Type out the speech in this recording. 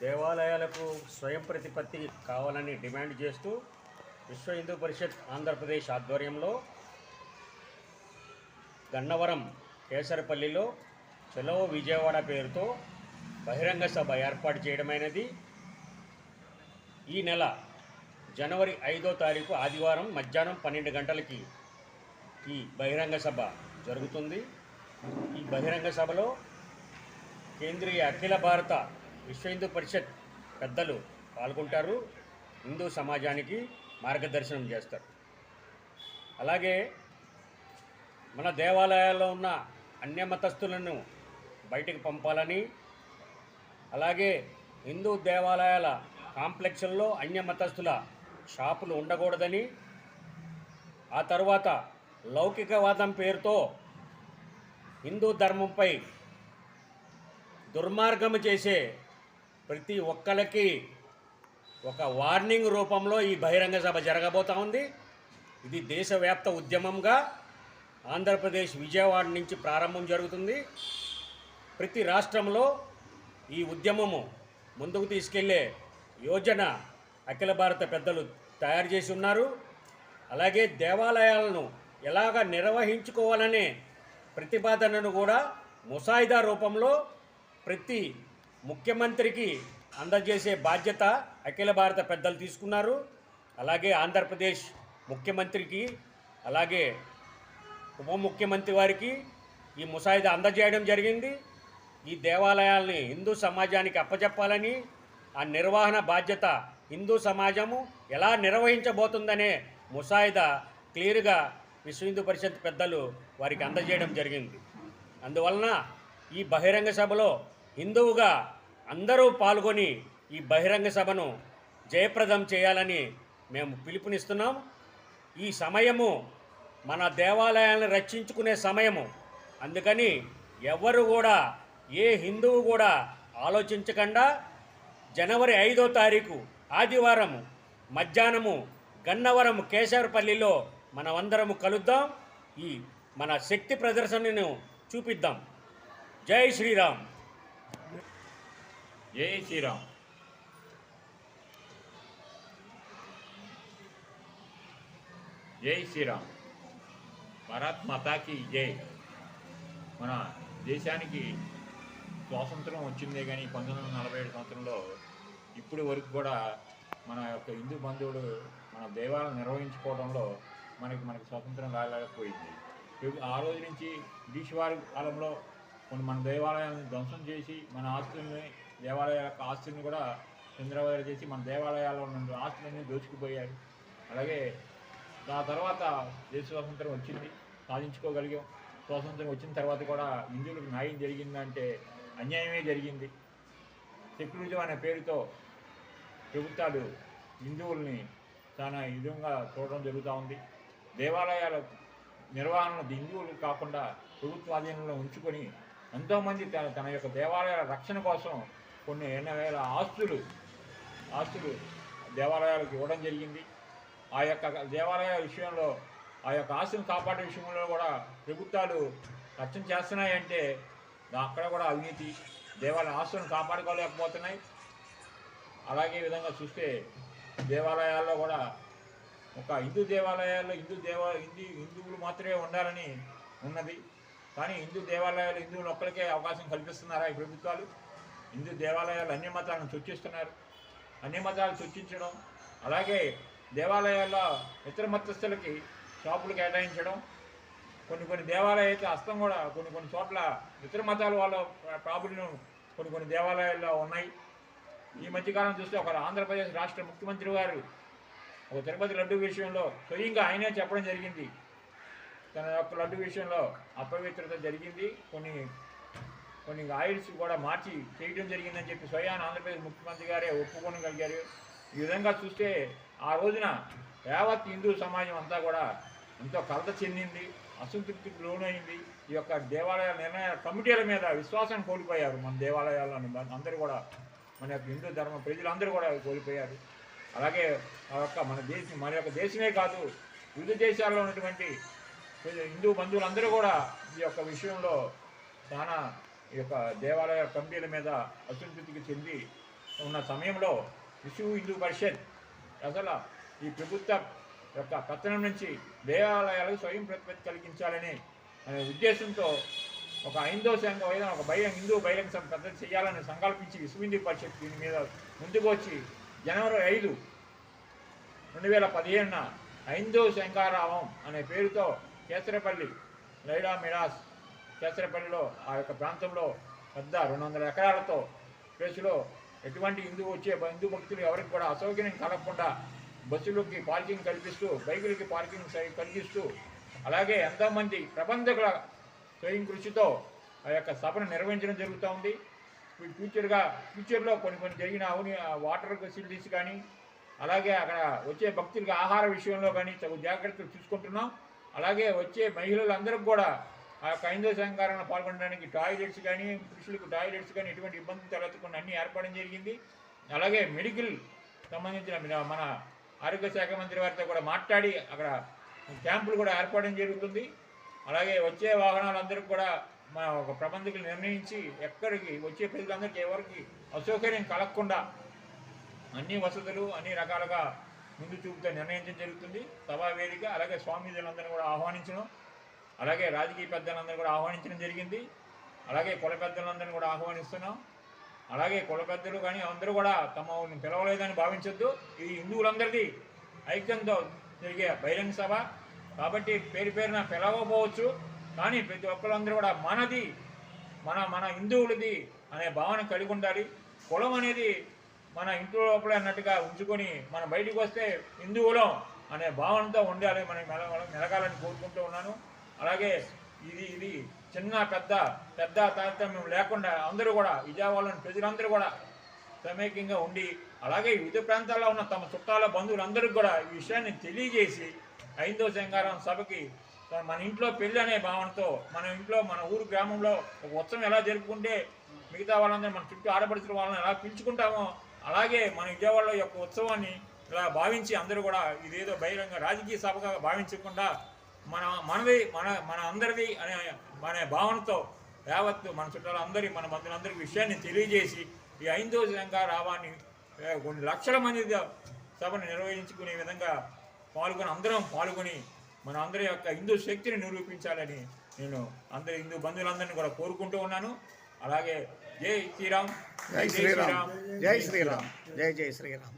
దేవాలయాలకు స్వయం ప్రతిపత్తి కావాలని డిమాండ్ చేస్తూ విశ్వ హిందూ పరిషత్ ఆంధ్రప్రదేశ్ ఆధ్వర్యంలో గన్నవరం కేసరపల్లిలో చెలో విజయవాడ పేరుతో బహిరంగ సభ ఏర్పాటు చేయడమైనది. ఈ నెల జనవరి ఐదో తారీఖు ఆదివారం మధ్యాహ్నం పన్నెండు గంటలకి ఈ బహిరంగ సభ జరుగుతుంది. ఈ బహిరంగ సభలో కేంద్రీయ అఖిల భారత విశ్వ హిందూ పరిషత్ పెద్దలు పాల్గొంటారు. హిందూ సమాజానికి మార్గదర్శనం చేస్తారు. అలాగే మన దేవాలయాల్లో ఉన్న అన్య మతస్థులను బయటికి పంపాలని అలాగే హిందూ దేవాలయాల కాంప్లెక్స్ల్లో అన్య మతస్థుల షాపులు ఉండకూడదని ఆ తర్వాత లౌకికవాదం పేరుతో హిందూ ధర్మంపై దుర్మార్గం చేసే ప్రతి ఒక్కరికి ఒక వార్నింగ్ రూపంలో ఈ బహిరంగ సభ జరగబోతా ఉంది. ఇది దేశవ్యాప్త ఉద్యమంగా ఆంధ్రప్రదేశ్ విజయవాడ నుంచి ప్రారంభం జరుగుతుంది. ప్రతి రాష్ట్రంలో ఈ ఉద్యమము ముందుకు తీసుకెళ్ళే యోజన అఖిల భారత పెద్దలు తయారు చేసి ఉన్నారు. అలాగే దేవాలయాలను ఎలాగ నిర్వహించుకోవాలనే ప్రతిపాదనను కూడా ముసాయిదా రూపంలో ప్రతి ముఖ్యమంత్రికి అందజేసే బాధ్యత అఖిల భారత పెద్దలు తీసుకున్నారు. అలాగే ఆంధ్రప్రదేశ్ ముఖ్యమంత్రికి అలాగే ఉప ముఖ్యమంత్రి వారికి ఈ ముసాయిదా అందజేయడం జరిగింది. ఈ దేవాలయాల్ని హిందూ సమాజానికి అప్పచెప్పాలని ఆ నిర్వహణ బాధ్యత హిందూ సమాజము ఎలా నిర్వహించబోతుందనే ముసాయిదా క్లియర్గా విశ్వ హిందూ పరిషత్ పెద్దలు వారికి అందజేయడం జరిగింది. అందువలన ఈ బహిరంగ సభలో హిందువుగా అందరూ పాల్గొని ఈ బహిరంగ సభను జయప్రదం చేయాలని మేము పిలుపునిస్తున్నాం. ఈ సమయము మన దేవాలయాలను రక్షించుకునే సమయము. అందుకని ఎవరు కూడా ఏ హిందువు కూడా ఆలోచించకుండా జనవరి ఐదో తారీఖు ఆదివారము మధ్యాహ్నము గన్నవరం కేశవరపల్లిలో మనమందరము కలుద్దాం. ఈ మన శక్తి ప్రదర్శనను చూపిద్దాం. జై శ్రీరామ్. జై శ్రీరామ్. జై శ్రీరామ్. భారత్ మాతాకి జై. మన దేశానికి స్వాతంత్రం వచ్చిందే కానీ పంతొమ్మిది వందల నలభై ఏడు సంవత్సరంలో ఇప్పటి వరకు కూడా మన యొక్క హిందూ బంధువులు మన దేవాలను నిర్వహించుకోవడంలో మనకి మనకి స్వాతంత్రం రాలేకపోయింది. ఆ రోజు నుంచి బ్రిటిష్ వారి కాలంలో కొన్ని మన దేవాలయాలను ధ్వంసం చేసి మన ఆస్తుల్ని దేవాలయాల యొక్క కూడా చంద్రబాబు చేసి మన దేవాలయాల్లో ఉన్న ఆస్తులన్నీ దోచుకుపోయారు. అలాగే ఆ తర్వాత దేశ స్వాతంత్రం వచ్చింది సాధించుకోగలిగాం. స్వాతంత్రం వచ్చిన తర్వాత కూడా హిందువులకు న్యాయం జరిగిందంటే అన్యాయమే జరిగింది. సెక్యులరిజం అనే పేరుతో ప్రభుత్వాలు హిందువుల్ని చాలా విధంగా చూడడం జరుగుతూ ఉంది. దేవాలయాల నిర్వహణ హిందువులు కాకుండా ప్రభుత్వ ఆధీనంలో ఉంచుకొని ఎంతోమంది తన తన యొక్క దేవాలయాల రక్షణ కోసం కొన్ని ఎన్నవేల ఆస్తులు ఆస్తులు దేవాలయాలకు ఇవ్వడం జరిగింది. ఆ యొక్క దేవాలయాల విషయంలో ఆ యొక్క ఆస్తులను కాపాడే విషయంలో కూడా ప్రభుత్వాలు ఖర్చం చేస్తున్నాయంటే అక్కడ కూడా అవినీతి దేవాలయ ఆస్తులను కాపాడుకోలేకపోతున్నాయి. అలాగే విధంగా చూస్తే దేవాలయాల్లో కూడా ఒక హిందూ దేవాలయాల్లో హిందూ దేవా హిందూ హిందువులు మాత్రమే ఉండాలని ఉన్నది. కానీ హిందూ దేవాలయాలు హిందువులు ఒక్కరికే అవకాశం కల్పిస్తున్నారా ఈ ప్రభుత్వాలు? హిందూ దేవాలయాలు అన్ని మతాలను సూచిస్తున్నారు అన్ని మతాలు సూచించడం అలాగే దేవాలయాల్లో ఇతర మతస్థులకి షాపులు కేటాయించడం కొన్ని కొన్ని దేవాలయాలు అయితే హస్తం కూడా కొన్ని కొన్ని చోట్ల ఇతర మతాల వాళ్ళ ప్రాబుల్యం కొన్ని కొన్ని దేవాలయాల్లో ఉన్నాయి. ఈ మధ్యకాలం చూస్తే ఒక ఆంధ్రప్రదేశ్ రాష్ట్ర ముఖ్యమంత్రి గారు ఒక తిరుపతి లడ్డు విషయంలో స్వయంగా ఆయనే చెప్పడం జరిగింది. తన యొక్క లడ్డు విషయంలో అపవిత్రత జరిగింది. కొన్ని కొన్ని ఆయిల్స్ కూడా మార్చి చేయడం జరిగిందని చెప్పి స్వయాన ఆంధ్రప్రదేశ్ ముఖ్యమంత్రి గారే ఒప్పుకోగలిగారు ఈ విధంగా చూస్తే ఆ రోజున యావత్ హిందూ సమాజం అంతా కూడా ఎంతో కలత చెందింది అసంతృప్తికి లోనైంది. ఈ యొక్క దేవాలయ నిర్ణయ కమిటీల మీద విశ్వాసం కోల్పోయారు మన దేవాలయాలను. అందరూ కూడా మన యొక్క హిందూ ధర్మ ప్రజలందరూ కూడా కోల్పోయారు. అలాగే ఆ యొక్క మన దేశం మన యొక్క దేశమే కాదు వివిధ దేశాల్లో ఉన్నటువంటి హిందూ బంధువులందరూ కూడా ఈ యొక్క విషయంలో చాలా ఈ యొక్క దేవాలయ కమిటీల మీద అసంతృప్తికి చెంది ఉన్న సమయంలో విశ్వ హిందూ పరిషత్ అసలు ఈ ప్రభుత్వ యొక్క పతనం నుంచి దేవాలయాలకు స్వయం ప్రతిపత్తి కలిగించాలని అనే ఉద్దేశంతో ఒక హైందో సంఘం ఏదైనా ఒక బహిరంగ హిందూ బహిరంగ సంఘం పెద్ద చేయాలని సంకల్పించి విశ్వ హిందూ పరిషత్ దీని మీద ముందుకు వచ్చి జనవరి ఐదు రెండు వేల పదిహేనున హైందవ శంకారావం అనే పేరుతో కేసరపల్లి లైడా మిరాస్ కేసరపల్లిలో ఆ యొక్క ప్రాంతంలో పెద్ద రెండు వందల ఎకరాలతో ప్లేసులో ఎటువంటి హిందూ వచ్చే హిందూ భక్తులు ఎవరికి కూడా అసౌకర్యం కలగకుండా బస్సులకి పార్కింగ్ కల్పిస్తూ బైకులకి పార్కింగ్ సై- కలిగిస్తూ అలాగే ఎంతోమంది ప్రబంధకుల స్వయం కృషితో ఆ యొక్క సభను నిర్వహించడం జరుగుతూ ఉంది. ఫ్యూచర్గా ఫ్యూచర్లో కొన్ని కొన్ని జరిగిన అవుని వాటర్ ఫెసిలిటీస్ కానీ అలాగే అక్కడ వచ్చే భక్తులకి ఆహార విషయంలో కానీ తగు జాగ్రత్తలు తీసుకుంటున్నాం అలాగే వచ్చే మహిళలందరికీ కూడా ఆ యొక్క హైందవ సంఘారంలో పాల్గొనడానికి టాయిలెట్స్ కానీ పురుషులకు టాయిలెట్స్ కానీ ఎటువంటి ఇబ్బంది తలెత్తకుండా అన్ని ఏర్పడడం జరిగింది. అలాగే మెడికల్ సంబంధించిన మన- మన ఆరోగ్య శాఖ మంత్రి వారితో కూడా మాట్లాడి అక్కడ క్యాంపులు కూడా ఏర్పడడం జరుగుతుంది. అలాగే వచ్చే వాహనాలందరికీ కూడా మన ఒక ప్రబంధకులు నిర్ణయించి ఎక్కడికి వచ్చే ప్రజలందరికీ ఎవరికి అసౌకర్యం కలగకుండా అన్ని వసతులు అన్ని రకాలుగా ముందు చూపుతో నిర్ణయించడం జరుగుతుంది. సభా వేదిక అలాగే స్వామీజీలందరినీ కూడా ఆహ్వానించడం అలాగే రాజకీయ పెద్దలందరూ కూడా ఆహ్వానించడం జరిగింది. అలాగే కుల పెద్దలందరినీ కూడా ఆహ్వానిస్తున్నాం. అలాగే కుల పెద్దలు కానీ అందరూ కూడా తమని పిలవలేదని భావించొద్దు. ఇది హిందువులందరిది ఐక్యంతో జరిగే బహిరంగ సభ. కాబట్టి పేరు పేరున పిలవకపోవచ్చు. కానీ ప్రతి ఒక్కరందరూ కూడా మనది మన మన హిందువులది అనే భావన కలిగి ఉండాలి. కులం అనేది మన ఇంట్లో లోపల అన్నట్టుగా ఉంచుకొని మనం బయటికి వస్తే హిందువులం అనే భావనతో ఉండాలి. మనం మెల మెలగాలని కోరుకుంటూ ఉన్నాను. అలాగే ఇది ఇది చిన్న పెద్ద పెద్ద తారతమ్యం లేకుండా అందరూ కూడా విజయవాడలోని ప్రజలందరూ కూడా సమైక్యంగా ఉండి అలాగే వివిధ ప్రాంతాల్లో ఉన్న తమ చుట్టాల బంధువులందరికీ కూడా ఈ విషయాన్ని తెలియజేసి ఐందో శంగారం సభకి మన ఇంట్లో పెళ్ళి అనే భావనతో మన ఇంట్లో మన ఊరు గ్రామంలో ఒక ఉత్సవం ఎలా జరుపుకుంటే మిగతా వాళ్ళందరూ మన చుట్టూ ఆడపడుతున్న వాళ్ళని ఎలా పిలుచుకుంటామో అలాగే మన విజయవాడలో యొక్క ఉత్సవాన్ని ఇలా భావించి అందరూ కూడా ఇదేదో బహిరంగ రాజకీయ సభగా భావించకుండా మన మనది మన మన అందరిది అనే అనే భావనతో యావత్తు మన చుట్టాలు అందరి మన బంధువులందరికీ విషయాన్ని తెలియజేసి ఈ ఐదో శంకారావాన్ని ఏ, కొన్ని లక్షల మంది సభను నిర్వహించుకునే విధంగా పాల్గొని అందరం పాల్గొని మన అందరి యొక్క హిందూ శక్తిని నిరూపించాలని నేను అందరి హిందూ బంధువులందరినీ కూడా కోరుకుంటూ ఉన్నాను. అలాగే జై శ్రీరామ్. జై శ్రీరామ్. జై శ్రీరామ్. జై జై శ్రీరామ్.